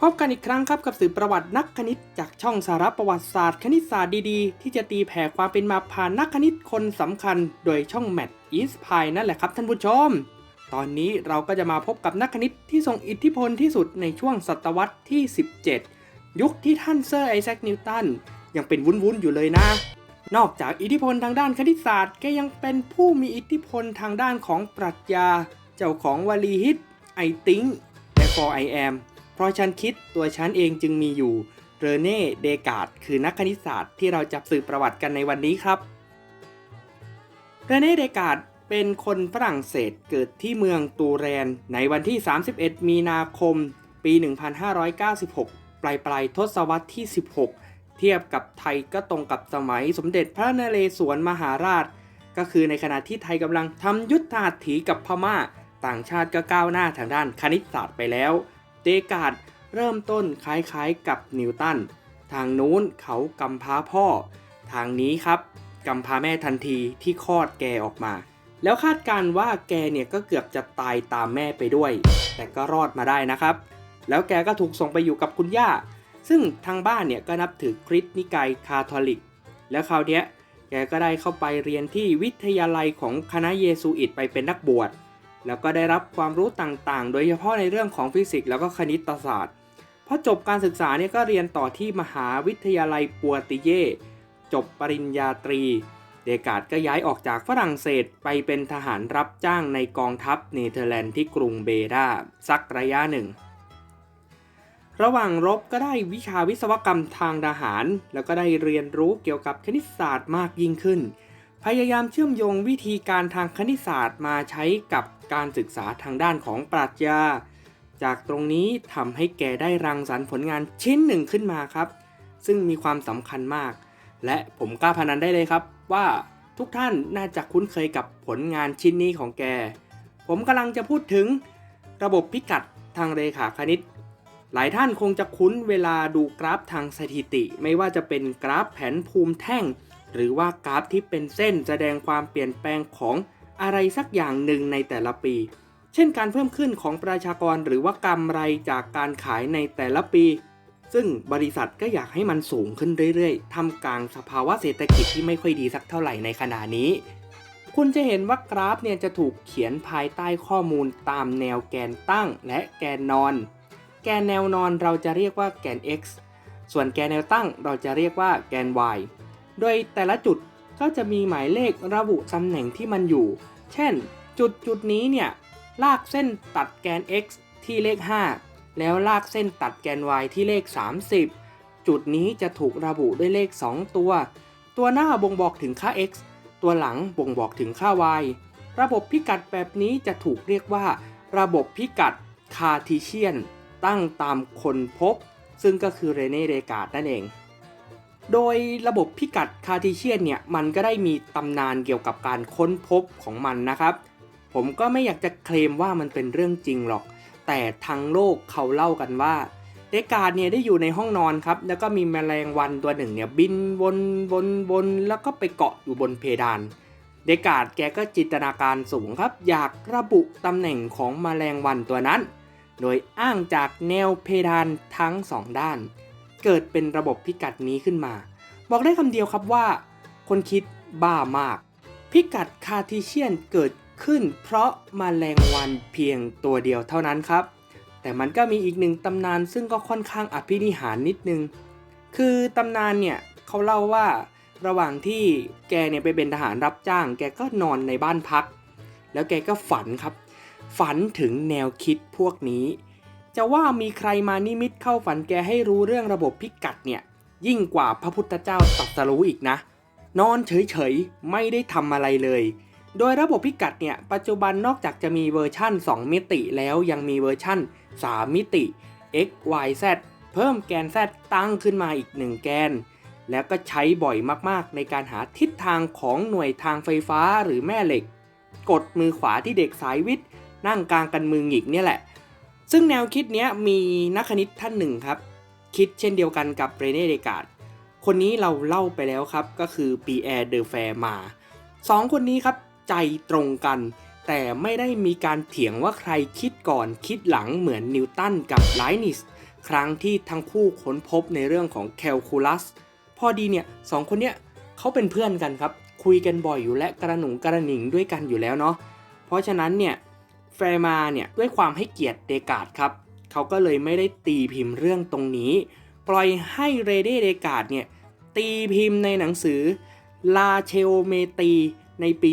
พบกันอีกครั้งครับกับสื่อประวัตินักคณิต จากช่องสาระประวัติศาสตร์คณิตศาสตร์ดีๆ ที่จะตีแผ่ความเป็นมาผ่านนักคณิตคนสำคัญ โดยช่องแมทอีสพายนั่นแหละครับท่านผู้ชม ตอนนี้เราก็จะมาพบกับนักคณิตที่ทรงอิทธิพลที่สุดในช่วงศตวรรษที่ 17 ยุคที่ท่านเซอร์ไอแซคนิวตันยังเป็นวุ้นๆอยู่เลยนะ นอกจากอิทธิพลทางด้านคณิตศาสตร์แกยังเป็นผู้มีอิทธิพลทางด้านของปรัชญา เจ้าของวลีฮิต I think therefore I am เพราะฉันคิดตัวฉันเองจึงมีอยู่เรเน่เดกาดคือนักคณิตศาสตร์ที่เราจะสืบประวัติกันในวันนี้ครับเรเน่เดกาดเป็นคนฝรั่งเศสเกิดที่เมืองตูแรน ในวันที่ 31 มีนาคม ปี 1596 ปลายปลายทศวรรษที่ 16 เทียบกับไทยก็ตรงกับสมัยสมเด็จพระนเรศวรมหาราช ก็คือในขณะที่ไทยกำลังทำยุทธหัตถีกับพม่า ต่างชาติก็ก้าวหน้าทางด้านคณิตศาสตร์ไปแล้ว เดกาดเริ่มต้นคล้ายๆกับนิวตัน ทางนู้นเขากำพร้าพ่อ ทางนี้ครับกำพร้าแม่ทันทีที่คลอดแกออกมา แล้วคาดการ์ว่าแกเนี่ยก็เกือบจะตายตามแม่ไปด้วย แต่ก็รอดมาได้นะครับ แล้วแกก็ถูกส่งไปอยู่กับคุณย่า ซึ่งทางบ้านเนี่ยก็นับถือคริสต์นิกายคาทอลิก แล้วคราวเนี้ยแกก็ได้เข้าไปเรียนที่วิทยาลัยของคณะเยซูอิตไปเป็นนักบวช แล้วก็ได้รับความรู้ต่างๆ โดยเฉพาะในเรื่องของฟิสิกส์แล้วก็คณิตศาสตร์พอจบการศึกษาเนี่ยก็เรียนต่อที่มหาวิทยาลัยปัวติเย่จบปริญญาตรี เดกาดก็ย้ายออกจากฝรั่งเศสไปเป็นทหารรับจ้างในกองทัพเนเธอร์แลนด์ที่กรุงเบดาสักระยะหนึ่ง ระหว่างรบก็ได้วิชาวิศวกรรมทางทหาร แล้วก็ได้เรียนรู้เกี่ยวกับคณิตศาสตร์มากยิ่งขึ้น พยายามเชื่อมโยงวิธีการทางคณิตศาสตร์มาใช้กับการศึกษาทางด้านของปรัชญา จากตรงนี้ทำให้แกได้รังสรรค์ผลงานชิ้นหนึ่งขึ้นมาครับ ซึ่งมีความสำคัญมาก และผมกล้าพนันได้เลยครับ ว่าทุกท่านน่าจะคุ้นเคยกับผลงานชิ้นนี้ของแก ผมกำลังจะพูดถึงระบบพิกัดทางเรขาคณิต หลายท่านคงจะคุ้นเวลาดูกราฟทางสถิติ ไม่ว่าจะเป็นกราฟแผนภูมิแท่ง หรือว่ากราฟที่เป็นเส้นแสดงความเปลี่ยนแปลงของอะไรสักอย่างหนึ่งในแต่ละปี เช่นการเพิ่มขึ้นของประชากรหรือว่ากำไรจากการขายในแต่ละปี ซึ่งบริษัทก็อยากให้มันสูงขึ้นเรื่อยๆทำกลางสภาวะเศรษฐกิจที่ไม่ค่อยดีสักเท่าไหร่ในขณะนี้ คุณจะเห็นว่ากราฟเนี่ยจะถูกเขียนภายใต้ข้อมูลตามแนวแกนตั้งและแกนนอน แกนแนวนอนเราจะเรียกว่าแกน x ส่วนแกนแนวตั้งเราจะเรียกว่าแกน y โดยแต่ละจุดก็จะมีหมายเลขระบุตำแหน่งที่มันอยู่ เช่น จุดจุดนี้เนี่ย ลากเส้นตัดแกน x ที่เลข 5 แล้วลากเส้นตัดแกน y ที่เลข 30 จุดนี้จะถูกระบุด้วยเลข 2 ตัว ตัวหน้าบ่งบอกถึงค่า x ตัวหลังบ่งบอกถึงค่า y ระบบพิกัดแบบนี้จะถูกเรียกว่า ระบบพิกัดคาร์ทีเชียน ตั้งตามคนพบ ซึ่งก็คือเรเน่เดกาดนั่นเอง โดยระบบพิกัดคาร์ทีเชียนเนี่ยมันก็ได้มีตำนานเกี่ยวกับการค้นพบของมันนะครับ ผมก็ไม่อยากจะเคลมว่ามันเป็นเรื่องจริงหรอก แต่ทั้งโลกเขาเล่ากันว่าเดกาดเนี่ยได้อยู่ในห้องนอนครับ แล้วก็มีแมลงวันตัวหนึ่งเนี่ยบินวนวนวนแล้วก็ไปเกาะอยู่บนเพดาน เดกาดแกก็จินตนาการสูงครับ อยากระบุตำแหน่งของแมลงวันตัวนั้น โดยอ้างจากแนวเพดานทั้งสองด้าน เกิดเป็นระบบพิกัดนี้ขึ้นมา บอกได้คำเดียวครับว่า คนคิดบ้ามาก พิกัดคาร์ทีเชียนเกิดขึ้น เพราะมาแมลงวันเพียงตัวเดียวเท่านั้นครับ แต่มันก็มีอีกหนึ่งตำนานซึ่งก็ค่อนข้างอภินิหารนิดนึง คือตำนานเนี่ยเขาเล่าว่าระหว่างที่แกเนี่ยไปเป็นทหารรับจ้าง แกก็นอนในบ้านพัก แล้วแกก็ฝันครับ ฝันถึงแนวคิดพวกนี้ จะว่ามีใครมานิมิตเข้าฝันแกให้รู้เรื่องระบบพิกัดเนี่ย ยิ่งกว่าพระพุทธเจ้าตรัสรู้อีกนะ นอนเฉยๆ ไม่ได้ทำอะไรเลย โดยระบบพิกัดเนี่ย ปัจจุบันนอกจากจะมีเวอร์ชั่น 2 มิติแล้วยังมีเวอร์ชั่น 3 มิติ x y z เพิ่มแกน z ตั้งขึ้นมาอีก 1 แกน แล้วก็ใช้บ่อยมากๆ ในการหาทิศทางของหน่วยทางไฟฟ้าหรือแม่เหล็ก กดมือขวาที่เด็กสายวิทย์ นั่งกลางกันมือหงิกเนี่ยแหละ ซึ่งแนวคิดนี้มีนักคณิตท่านหนึ่งครับ คิดเช่นเดียวกันกับเรเน่เดกาดคนนี้เราเล่าไปแล้วครับ ก็คือปีแอร์เดอแฟร์มาสองคนนี้ครับใจตรงกัน แต่ไม่ได้มีการเถียงว่าใครคิดก่อนคิดหลังเหมือนนิวตันกับไลนิสครั้งที่ทั้งคู่ค้นพบในเรื่องของแคลคูลัสพอดีเนี่ยสองคนเนี่ยเขาเป็นเพื่อนกันครับ คุยกันบ่อยอยู่และกระหนุงกระหนิงด้วยกันอยู่แล้วเนาะเพราะฉะนั้นเนี่ย แฟร์มาเนี่ยด้วยความให้เกียรติเดกาดครับเขาก็เลยไม่ได้ตีพิมพ์เรื่องตรงนี้ ปล่อยให้เรเดเดกาดเนี่ยตีพิมพ์ในหนังสือลาเชโอเมตีในปี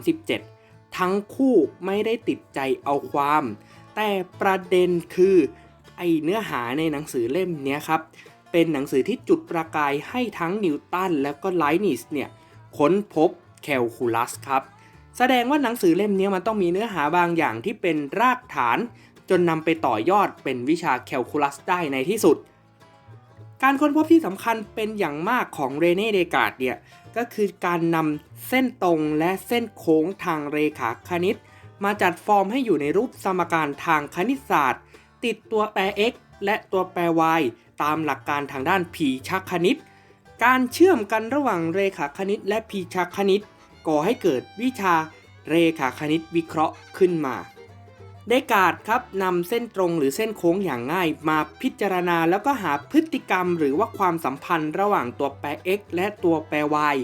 1637 ทั้งคู่ไม่ได้ติดใจเอาความ แต่ประเด็นคือไอเนื้อหาในหนังสือเล่มนี้ครับ เป็นหนังสือที่จุดประกายให้ทั้งนิวตันและก็ไลนิสเนี่ยค้นพบแคลคูลัสครับ แสดงว่าหนังสือเล่มนี้มันต้องมีเนื้อหาบางอย่างที่เป็นรากฐาน จนนำไปต่อยอดเป็นวิชาแคลคูลัสได้ในที่สุด การค้นพบที่สำคัญเป็นอย่างมากของเรเน่เดกาดเนี่ยก็คือการนำเส้นตรงและเส้นโค้งทางเรขาคณิต มาจัดฟอร์มให้อยู่ในรูปสมการทางคณิตศาสตร์ ติดตัวแปร x และตัวแปร y ตามหลักการทางด้านพีชักคณิต การเชื่อมกันระหว่างเรขาคณิตและพีชักคณิต ก่อให้เกิดวิชาเรขาคณิตวิเคราะห์ขึ้นมาเดกาดครับนำเส้นตรงหรือเส้นโค้งอย่างง่าย มาพิจารณาแล้วก็หาพฤติกรรมหรือว่าความสัมพันธ์ระหว่างตัวแปร x และตัวแปร y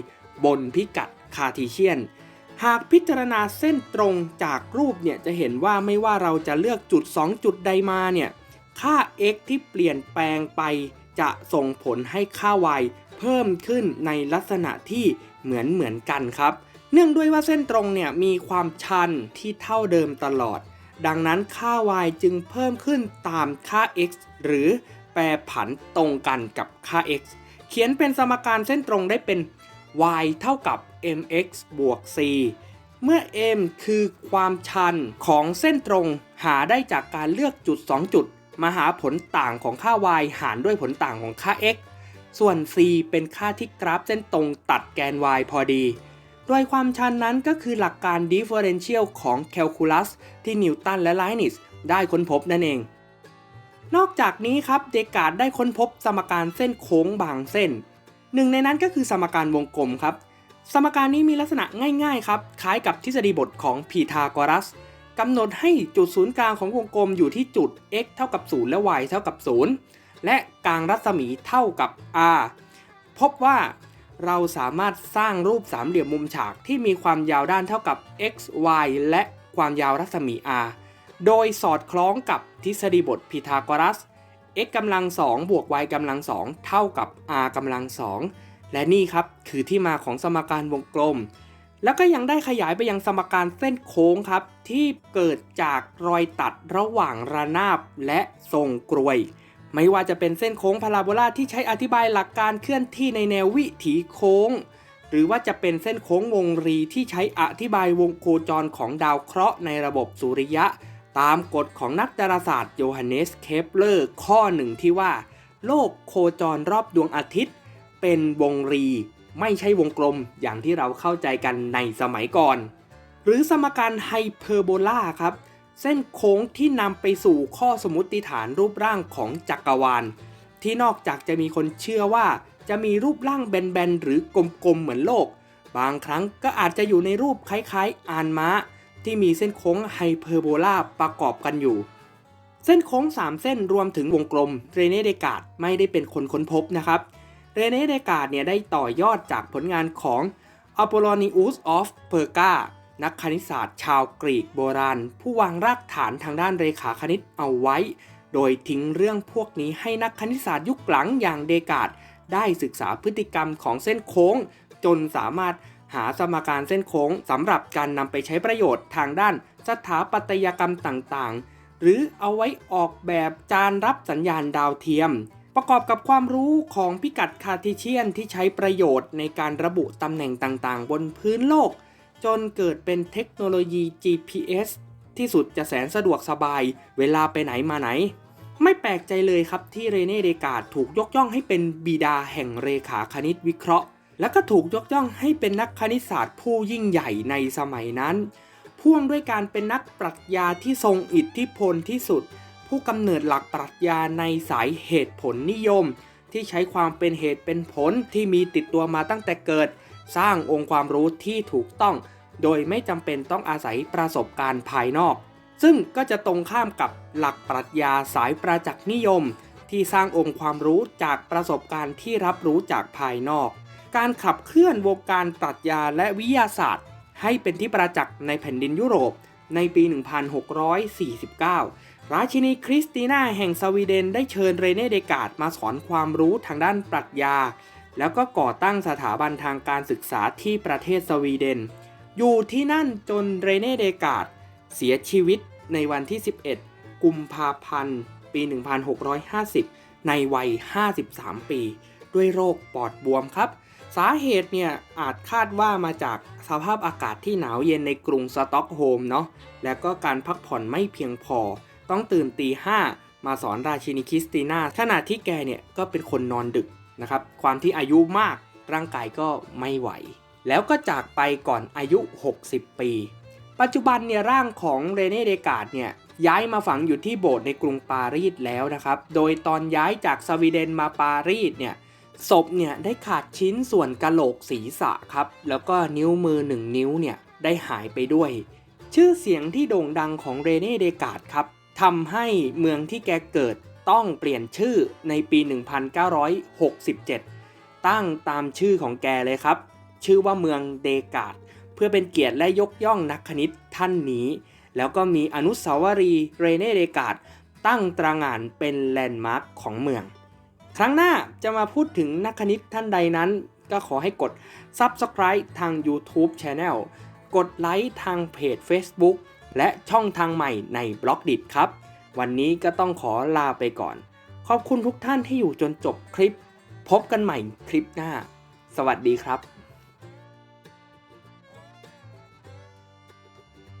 บนพิกัดคาร์ทีเชียน หากพิจารณาเส้นตรงจากรูปเนี่ยจะเห็นว่าไม่ว่าเราจะเลือกจุด 2 จุดใดมาเนี่ยค่า x ที่เปลี่ยนแปลงไปจะส่งผลให้ค่า y เพิ่มขึ้นในลักษณะที่เหมือนเหมือนกันครับ เนื่องด้วยว่าเส้นตรงเนี่ยมีความชันที่เท่าเดิมตลอด ดังนั้นค่า y จึงเพิ่มขึ้นตามค่า x หรือแปรผันตรงกันกับค่า x เขียนเป็นสมการเส้นตรงได้เป็น y เท่ากับ mx บวก c เมื่อ m คือความชันของเส้นตรงหาได้จากการเลือกจุด 2 จุด มาหาผลต่างของค่า y หารด้วยผลต่างของค่า x ส่วน c เป็นค่าที่กราฟเส้นตรงตัดแกน y พอดี โดยความชันนั้นก็คือหลักการ differential ของแคลคูลัสที่นิวตันและไลนิสได้ค้นพบนั่นเอง นอกจากนี้ครับเดกาดได้ค้นพบสมการเส้นโค้งบางเส้น หนึ่งในนั้นก็คือสมการวงกลมครับ สมการนี้มีลักษณะง่ายๆครับคล้ายกับทฤษฎีบทของพีทาโกรัสกำหนดให้จุดศูนย์กลางของวงกลมอยู่ที่จุด x เท่ากับ 0 และ y เท่ากับ 0 และกลางรัศมีเท่ากับ r พบว่า เราสามารถสร้างรูปสามเหลี่ยมมุมฉากที่มีความยาวด้านเท่ากับ x y และความยาวรัศมี r โดยสอดคล้องกับทฤษฎีบทพีทาโกรัส x กำลัง2บวก y กำลัง2เท่ากับ r กำลัง2และนี่ครับคือที่มาของสมการวงกลม แล้วก็ยังได้ขยายไปยังสมการเส้นโค้งครับ ที่เกิดจากรอยตัดระหว่างระนาบและทรงกรวย ไม่ว่าจะเป็นเส้นโค้งพาราโบลาที่ใช้อธิบายหลักการเคลื่อนที่ในแนววิถีโค้ง หรือว่าจะเป็นเส้นโค้งวงรีที่ใช้อธิบายวงโคจรของดาวเคราะห์ในระบบสุริยะ ตามกฎของนักดาราศาสตร์โยฮันเนสเคปเลอร์ข้อหนึ่งที่ว่า โลกโคจรรอบดวงอาทิตย์ เป็นวงรี ไม่ใช่วงกลมอย่างที่เราเข้าใจกันในสมัยก่อน หรือสมการไฮเปอร์โบลาครับ เส้นโค้งที่นำไปสู่ข้อสมมติฐานรูปร่างของจักรวาล ที่นอกจากจะมีคนเชื่อว่า จะมีรูปร่างแบนๆ หรือกลมๆ เหมือนโลก บางครั้งก็อาจจะอยู่ในรูปคล้ายๆ อานม้า ที่มีเส้นโค้งไฮเปอร์โบลาประกอบกันอยู่ เส้นโค้ง 3 เส้นรวมถึงวงกลม เรเน่เดกาดไม่ได้เป็นคนค้นพบนะครับ เรเน่เดกาดเนี่ยได้ต่อยอดจากผลงานของอ p o l l o n i u s of Perga นักคณิตศาสตร์ชาวกรีกโบราณ ผู้วางรากฐานทางด้านเรขาคณิตเอาไว้ โดยทิ้งเรื่องพวกนี้ให้นักคณิตศาสตร์ยุคหลังอย่างเดกาดได้ศึกษาพฤติกรรมของเส้นโค้ง จนสามารถหาสมการเส้นโค้งสำหรับการนำไปใช้ประโยชน์ทางด้านสถาปัตยกรรมต่างๆ หรือเอาไว้ออกแบบจานรับสัญญาณดาวเทียม ประกอบกับความรู้ของพิกัดคาร์ติเชียนที่ใช้ประโยชน์ในการระบุตำแหน่งต่างๆ บนพื้นโลก จนเกิดเป็นเทคโนโลยี GPS ที่สุดจะแสนสะดวกสบายเวลาไปไหนมาไหน ไม่แปลกใจเลยครับที่เรเน่เดกาดถูกยกย่องให้เป็นบิดาแห่งเรขาคณิตวิเคราะห์ และก็ถูกยกย่องให้เป็นนักคณิตศาสตร์ผู้ยิ่งใหญ่ในสมัยนั้น พ่วงด้วยการเป็นนักปรัชญาที่ทรงอิทธิพลที่สุด ผู้กำเนิดหลักปรัชญาในสายเหตุผลนิยม ที่ใช้ความเป็นเหตุเป็นผลที่มีติดตัวมาตั้งแต่เกิด สร้างองค์ความรู้ที่ถูกต้อง โดยไม่จำเป็นต้องอาศัยประสบการณ์ภายนอก ซึ่งก็จะตรงข้ามกับหลักปรัชญาสายประจักษ์นิยม ที่สร้างองค์ความรู้จากประสบการณ์ที่รับรู้จากภายนอก การขับเคลื่อนวงการปรัชญาและวิทยาศาสตร์ ให้เป็นที่ประจักษ์ในแผ่นดินยุโรปในปี 1649 ราชินีคริสติน่าแห่งสวีเดนได้เชิญเรเน่เดกาดมาสอนความรู้ทางด้านปรัชญา แล้วก็ก่อตั้งสถาบันทางการศึกษาที่ประเทศสวีเดน อยู่ที่นั่นจนเรเน่เดกาดเสียชีวิตในวันที่ 11 กุมภาพันธ์ ปี 1650 ในวัย 53 ปี ด้วยโรคปอดบวมครับ สาเหตุเนี่ยอาจคาดว่ามาจากสภาพอากาศที่หนาวเย็นในกรุงสต็อกโฮล์มเนาะ และก็การพักผ่อนไม่เพียงพอ ต้องตื่นตีห้ามาสอนราชินีคริสติน่าขณะที่แกเนี่ยก็เป็นคนนอนดึก นะครับความที่อายุมากร่างกายก็ไม่ไหว แล้วก็จากไปก่อนอายุ 60 ปี ปัจจุบันเนี่ยร่างของเรเน่เดกาดเนี่ยย้ายมาฝังอยู่ที่โบสถ์ในกรุงปารีสแล้วนะครับ โดยตอนย้ายจากสวีเดนมาปารีสเนี่ยศพเนี่ยได้ขาดชิ้นส่วนกะโหลกศีรษะครับ แล้วก็นิ้วมือหนึ่งนิ้วเนี่ยได้หายไปด้วย ชื่อเสียงที่โด่งดังของเรเน่เดกาดครับทำให้เมืองที่แกเกิด ต้องเปลี่ยนชื่อในปี 1967 ตั้งตามชื่อของแกเลยครับ ชื่อว่าเมืองเดกาดเพื่อเป็นเกียรติและยกย่องนักคณิตท่านนี้ แล้วก็มีอนุสาวรีย์เรเน่เดกาดตั้งตระหง่านเป็นแลนด์มาร์คของเมือง ครั้งหน้าจะมาพูดถึงนักคณิตท่านใดนั้น ก็ขอให้กด Subscribe ทาง YouTube Channel กดไลค์ทางเพจ Facebook และช่องทางใหม่ในบล็อกดิครับ วันนี้ก็ต้องขอลาไปก่อน ขอบคุณทุกท่านที่อยู่จนจบคลิป พบกันใหม่คลิปหน้า สวัสดีครับ